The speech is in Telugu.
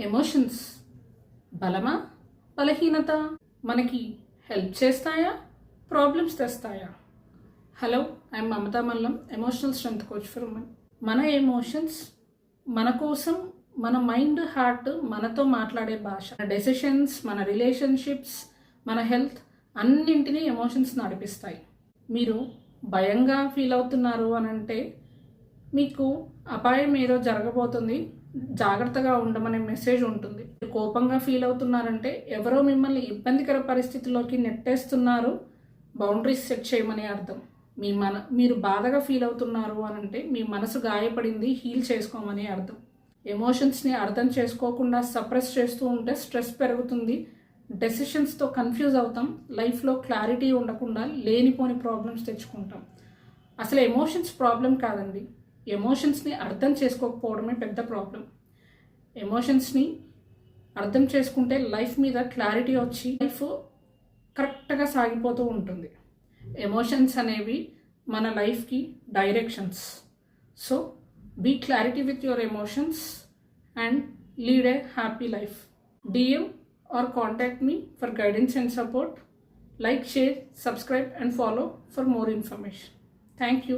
ఎమోషన్స్ బలమా? బలహీనత? మనకి హెల్ప్ చేస్తాయా? Problems తెస్తాయా? Hello I'm Mamata Mallam emotional strength coach for women. మన ఎమోషన్స్ మన కోసం మన మైండ్ హార్ట్ మనతో మాట్లాడే భాష. మన డెసిషన్స్ మన రిలేషన్షిప్స్ మన హెల్త్ అన్నింటినీ ఎమోషన్స్ నడిపిస్తాయి. మీరు భయంగా ఫీల్ అవుతున్నారు అని అంటే మీకు అపాయం ఏదో జరగబోతుంది జాగ్రత్తగా ఉండమనే మెసేజ్ ఉంటుంది. మీరు కోపంగా ఫీల్ అవుతున్నారంటే ఎవరో మిమ్మల్ని ఇబ్బందికర పరిస్థితిలోకి నెట్టేస్తున్నారు బౌండరీస్ సెట్ చేయమని అర్థం. మీ మన మీరు బాధగా ఫీల్ అవుతున్నారు అని అంటే మీ మనసు గాయపడింది హీల్ చేసుకోమని అర్థం. ఎమోషన్స్ని అర్థం చేసుకోకుండా సప్రెస్ చేస్తూ ఉంటే స్ట్రెస్ పెరుగుతుంది. డెసిషన్స్తో కన్ఫ్యూజ్ అవుతాం. లైఫ్లో క్లారిటీ ఉండకుండా లేనిపోని ప్రాబ్లమ్స్ తెచ్చుకుంటాం. అసలు ఎమోషన్స్ ప్రాబ్లం కాదండి. ఎమోషన్స్ని అర్థం చేసుకోకపోవడమే పెద్ద ప్రాబ్లం. ఎమోషన్స్ని అర్థం చేసుకుంటే లైఫ్ మీద క్లారిటీ వచ్చి లైఫ్ కరెక్ట్గా సాగిపోతూ ఉంటుంది. ఎమోషన్స్ అనేవి మన లైఫ్కి directions. So be clarity with your emotions and lead a happy life. DM or contact me for guidance and support. Like share subscribe and follow for more information. Thank you.